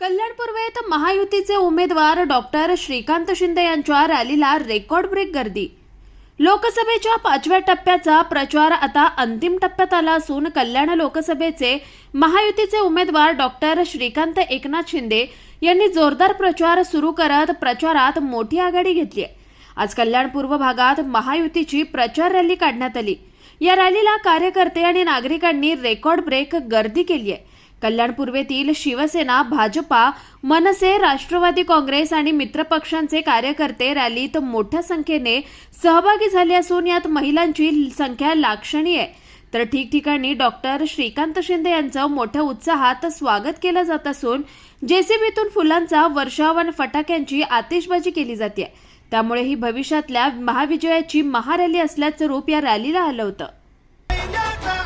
कल्याण पूर्वेत महायुतीचे उमेदवार डॉक्टर श्रीकांत शिंदे यांच्या रॅलीला रेकॉर्ड ब्रेक गर्दी. लोकसभेच्या पाचव्या टप्प्याचा प्रचार आता अंतिम टप्प्यात आला असून कल्याण लोकसभेचे महायुतीचे उमेदवार डॉक्टर श्रीकांत एकनाथ शिंदे यांनी जोरदार प्रचार सुरू करत प्रचारात मोठी आघाडी घेतली आहे. आज कल्याण पूर्व भागात महायुतीची प्रचार रॅली काढण्यात आली. या रॅलीला कार्यकर्ते आणि नागरिकांनी रेकॉर्ड ब्रेक गर्दी केली आहे. कल्याण पूर्वेतील शिवसेना भाजपा मनसे राष्ट्रवादी काँग्रेस आणि मित्रपक्षांचे कार्यकर्ते रॅलीत मोठ्या संख्येने सहभागी झाले असून यात महिलांची संख्या लाक्षणीय आहे. तर ठिकठिकाणी डॉक्टर श्रीकांत शिंदे यांचं मोठ्या उत्साहात स्वागत केलं जात असून जेसीबीतून फुलांचा वर्षाव आणि फटाक्यांची आतिषबाजी केली जाते. त्यामुळे ही भविष्यातल्या महाविजयाची महारॅली असल्याचं रूप या रॅलीला आलं होतं. महिन्याचा